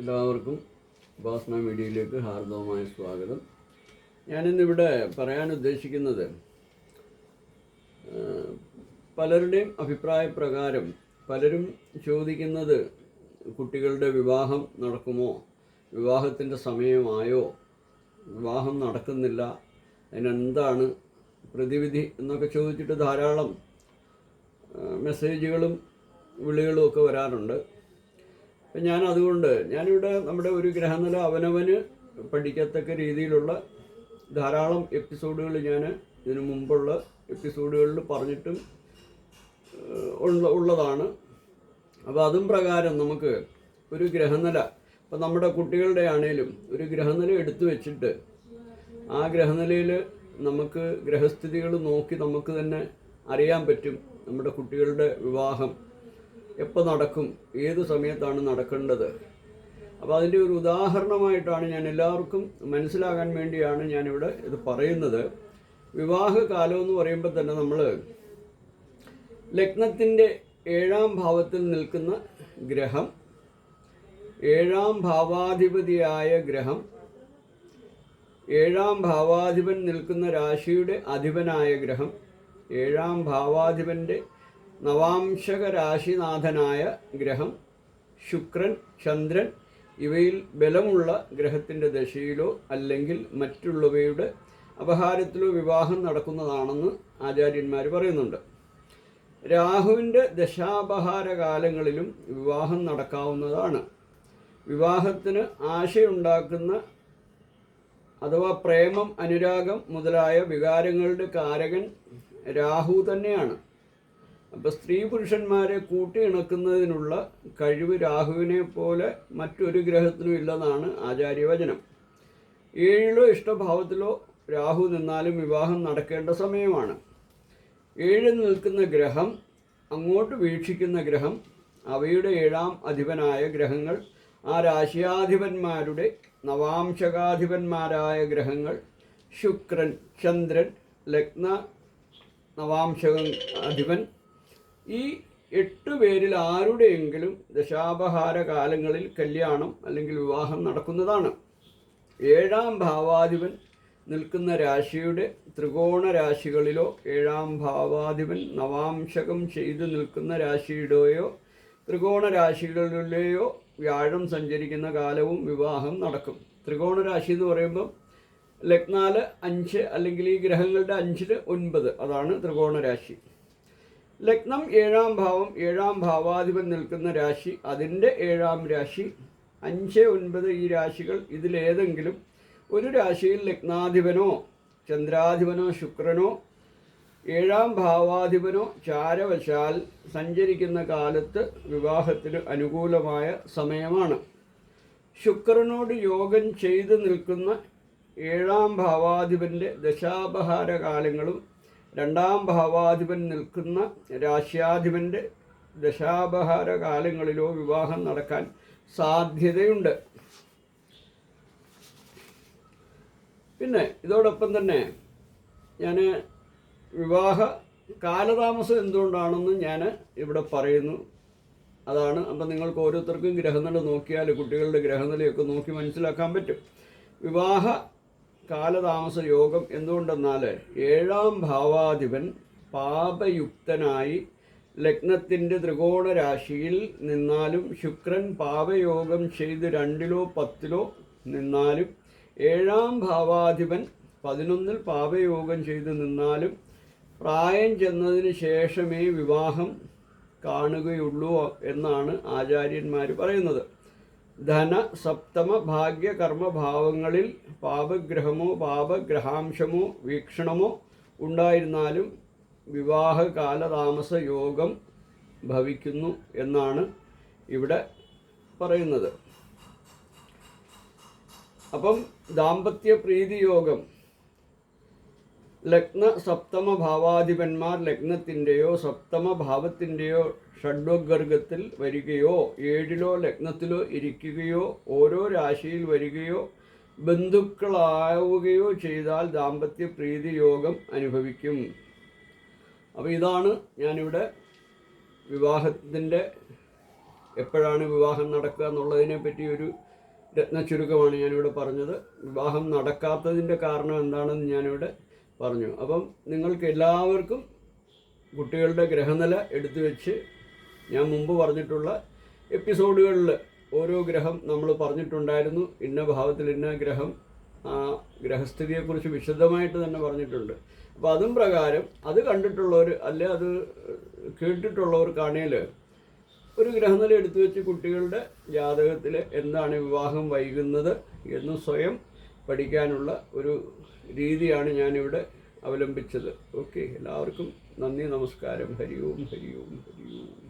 എല്ലാവർക്കും ഉപാസന മീഡിയയിലേക്ക് ഹാർദവമായ സ്വാഗതം. ഞാനിന്നിവിടെ പറയാൻ ഉദ്ദേശിക്കുന്നത് പലരുടെയും അഭിപ്രായ പ്രകാരം പലരും ചോദിക്കുന്നത് കുട്ടികളുടെ വിവാഹം നടക്കുമോ വിവാഹത്തിന്റെ സമയമായോ വിവാഹം നടക്കുന്നില്ല അതിനെന്താണ് പ്രതിവിധി എന്നൊക്കെ ചോദിച്ചിട്ട് ധാരാളം മെസ്സേജുകളും വിളികളും ഒക്കെ വരാറുണ്ട്. ഞാൻ അതുകൊണ്ട് ഞാനിവിടെ നമ്മുടെ ഒരു ഗ്രഹനില അവനവന് പഠിക്കത്തക്ക രീതിയിലുള്ള ധാരാളം എപ്പിസോഡുകൾ ഞാൻ ഇതിനു മുമ്പുള്ള എപ്പിസോഡുകളിൽ പറഞ്ഞിട്ടും ഉള്ള ഉള്ളതാണ്. അപ്പോൾ അതും പ്രകാരം നമുക്ക് ഒരു ഗ്രഹനില ഇപ്പം നമ്മുടെ കുട്ടികളുടെ ആണേലും ഒരു ഗ്രഹനില എടുത്തു വെച്ചിട്ട് ആ ഗ്രഹനിലയിൽ നമുക്ക് ഗ്രഹസ്ഥിതികൾ നോക്കി നമുക്ക് തന്നെ അറിയാൻ പറ്റും നമ്മുടെ കുട്ടികളുടെ വിവാഹം. എപ്പോൾ നടക്കും? ഏത് സമയത്താണ് നടക്കേണ്ടത്? അപ്പോൾ അതിന്റെ ഒരു ഉദാഹരണമായിട്ടാണ് ഞാൻ എല്ലാവർക്കും മനസ്സിലാകാൻ വേണ്ടിയാണ് ഞാനിവിടെ ഇത് പറയുന്നത്. വിവാഹ കാലം എന്ന് പറയുമ്പോൾ തന്നെ നമ്മൾ ലഗ്നത്തിന്റെ ഏഴാം ഭാവത്തിൽ നിൽക്കുന്ന ഗ്രഹം ഏഴാം ഭാവാധിപതിയായ ഗ്രഹം ഏഴാം ഭാവാധിപൻ നിൽക്കുന്ന രാശിയുടെ അധിപനായ ഗ്രഹം ഏഴാം ഭാവാധിപന്റെ നവാംശക രാശിനാഥനായ ഗ്രഹം ശുക്രൻ ചന്ദ്രൻ ഇവയിൽ ബലമുള്ള ഗ്രഹത്തിന്റെ ദശയിലോ അല്ലെങ്കിൽ മറ്റുള്ളവയുടെ അപഹാരത്തിലോ വിവാഹം നടക്കുന്നതാണെന്ന് ആചാര്യന്മാർ പറയുന്നുണ്ട്. രാഹുവിന്റെ ദശാപഹാര കാലങ്ങളിലും വിവാഹം നടക്കാവുന്നതാണ്. വിവാഹത്തിന് ആശയുണ്ടാക്കുന്ന അഥവാ പ്രേമം അനുരാഗം മുതലായ വികാരങ്ങളുടെ കാരകൻ രാഹു തന്നെയാണ്. അപ്പോൾ സ്ത്രീ പുരുഷന്മാരെ കൂട്ടിയിണക്കുന്നതിനുള്ള കഴിവ് രാഹുവിനെ പോലെ മറ്റൊരു ഗ്രഹത്തിനും ഇല്ലെന്നാണ് ആചാര്യവചനം. ഏഴിലോ ഇഷ്ടഭാവത്തിലോ രാഹു നിന്നാലും വിവാഹം നടക്കേണ്ട സമയമാണ്. ഏഴിൽ നിൽക്കുന്ന ഗ്രഹം അങ്ങോട്ട് വീക്ഷിക്കുന്ന ഗ്രഹം അവയുടെ ഏഴാം അധിപനായ ഗ്രഹങ്ങൾ ആ രാശിയാധിപന്മാരുടെ നവാംശകാധിപന്മാരായ ഗ്രഹങ്ങൾ ശുക്രൻ ചന്ദ്രൻ ലഗ്ന നവാംശക അധിപൻ ഈ എട്ട് പേരിൽ ആരുടെയെങ്കിലും ദശാപഹാര കാലങ്ങളിൽ കല്യാണം അല്ലെങ്കിൽ വിവാഹം നടക്കുന്നതാണ്. ഏഴാം ഭാവാധിപൻ നിൽക്കുന്ന രാശിയുടെ ത്രികോണ രാശികളിലോ ഏഴാം ഭാവാധിപൻ നവാംശകം ചെയ്തു നിൽക്കുന്ന രാശിയുടെയോ ത്രികോണ രാശികളിലെയോ വ്യാഴം സഞ്ചരിക്കുന്ന കാലവും വിവാഹം നടക്കും. ത്രികോണ രാശി എന്ന് പറയുമ്പം ലഗ്നാൽ അഞ്ച് അല്ലെങ്കിൽ ഈ ഗ്രഹങ്ങളുടെ അഞ്ചിൽ ഒൻപത് അതാണ് ത്രികോണ രാശി. ലഗ്നം ഏഴാം ഭാവം ഏഴാം ഭാവാധിപൻ നിൽക്കുന്ന രാശി അതിന്റെ ഏഴാം രാശി അഞ്ച് ഒൻപത് ഈ രാശികൾ ഇതിലേതെങ്കിലും ഒരു രാശിയിൽ ലഗ്നാധിപനോ ചന്ദ്രാധിപനോ ശുക്രനോ ഏഴാം ഭാവാധിപനോ ചാരവശാൽ സഞ്ചരിക്കുന്ന കാലത്ത് വിവാഹത്തിന് അനുകൂലമായ സമയമാണ്. ശുക്രനോട് യോഗം ചെയ്തു നിൽക്കുന്ന ഏഴാം ഭാവാധിപന്റെ ദശാപഹാര കാലങ്ങളും രണ്ടാം ഭാവാധിപൻ നിൽക്കുന്ന രാശ്യാധിപന്റെ ദശാപഹാര കാലങ്ങളിലോ വിവാഹം നടക്കാൻ സാധ്യതയുണ്ട്. പിന്നെ ഇതോടൊപ്പം തന്നെ ഞാൻ വിവാഹ കാലതാമസം എന്തുകൊണ്ടാണെന്ന് ഞാൻ ഇവിടെ പറയുന്നു. അതാണ് അപ്പം നിങ്ങൾക്ക് ഓരോരുത്തർക്കും ഗ്രഹനില നോക്കിയാൽ കുട്ടികളുടെ ഗ്രഹനിലയൊക്കെ നോക്കി മനസ്സിലാക്കാൻ പറ്റും. വിവാഹ കാലതാമസ യോഗം എന്തുകൊണ്ടെന്നാൽ ഏഴാം ഭാവാധിപൻ പാപയുക്തനായി ലഗ്നത്തിന്റെ ത്രികോണ രാശിയിൽ നിന്നാലും ശുക്രൻ പാപയോഗം ചെയ്ത് രണ്ടിലോ പത്തിലോ നിന്നാലും ഏഴാം ഭാവാധിപൻ പതിനൊന്നിൽ പാപയോഗം ചെയ്ത് നിന്നാലും പ്രായം ചെന്നതിന് ശേഷമേ വിവാഹം കാണുകയുള്ളൂ എന്നാണ് ആചാര്യന്മാർ പറയുന്നത്. ധന സപ്തമ ഭാഗ്യ കർമ്മഭാവങ്ങളിൽ പാപഗ്രഹമോ പാപഗ്രഹാംശമോ വീക്ഷണമോ ഉണ്ടായിരുന്നാലും വിവാഹ കാലതാമസ യോഗം ഭവിക്കുന്നു എന്നാണ് ഇവിടെ പറയുന്നത്. അപ്പം ദാമ്പത്യ പ്രീതി യോഗം ലഗ്ന സപ്തമ ഭാവാധിപന്മാർ ലഗ്നത്തിന്റെയോ സപ്തമ ഭാവത്തിന്റെയോ ഷഡ്വഗർഗത്തിൽ വരികയോ ഏഴിലോ ലഗ്നത്തിലോ ഇരിക്കുകയോ ഓരോ രാശിയിൽ വരികയോ ബന്ധുക്കളാവുകയോ ചെയ്താൽ ദാമ്പത്യ പ്രീതി യോഗം അനുഭവിക്കും. അപ്പോൾ ഇതാണ് ഞാനിവിടെ വിവാഹത്തിന്റെ എപ്പോഴാണ് വിവാഹം നടക്കുക എന്നുള്ളതിനെ പറ്റി ഒരു രത്ന ചുരുക്കമാണ് ഞാനിവിടെ പറഞ്ഞത്. വിവാഹം നടക്കാത്തതിന്റെ കാരണം എന്താണെന്ന് ഞാനിവിടെ പറഞ്ഞു. അപ്പം നിങ്ങൾക്ക് എല്ലാവർക്കും കുട്ടികളുടെ ഗ്രഹനില എടുത്തു വെച്ച് ഞാൻ മുമ്പ് പറഞ്ഞിട്ടുള്ള എപ്പിസോഡുകളിൽ ഓരോ ഗ്രഹം നമ്മൾ പറഞ്ഞിട്ടുണ്ടായിരുന്നു. ഇന്ന ഭാവത്തിൽ ഇന്ന ഗ്രഹം ആ ഗ്രഹസ്ഥിതിയെക്കുറിച്ച് വിശദമായിട്ട് തന്നെ പറഞ്ഞിട്ടുണ്ട്. അപ്പോൾ അതും പ്രകാരം അത് കണ്ടിട്ടുള്ളവർ അല്ലെ അത് കേട്ടിട്ടുള്ളവർക്കാണേൽ ഒരു ഗ്രഹനില എടുത്തു വെച്ച് കുട്ടികളുടെ ജാതകത്തിൽ എന്താണ് വിവാഹം വൈകുന്നത് എന്ന് സ്വയം പഠിക്കാനുള്ള ഒരു രീതിയാണ് ഞാനിവിടെ അവലംബിച്ചത്. ഓക്കെ എല്ലാവർക്കും നന്ദി നമസ്കാരം. ഹരി ഓം ഹരി ഓം ഹരി ഓം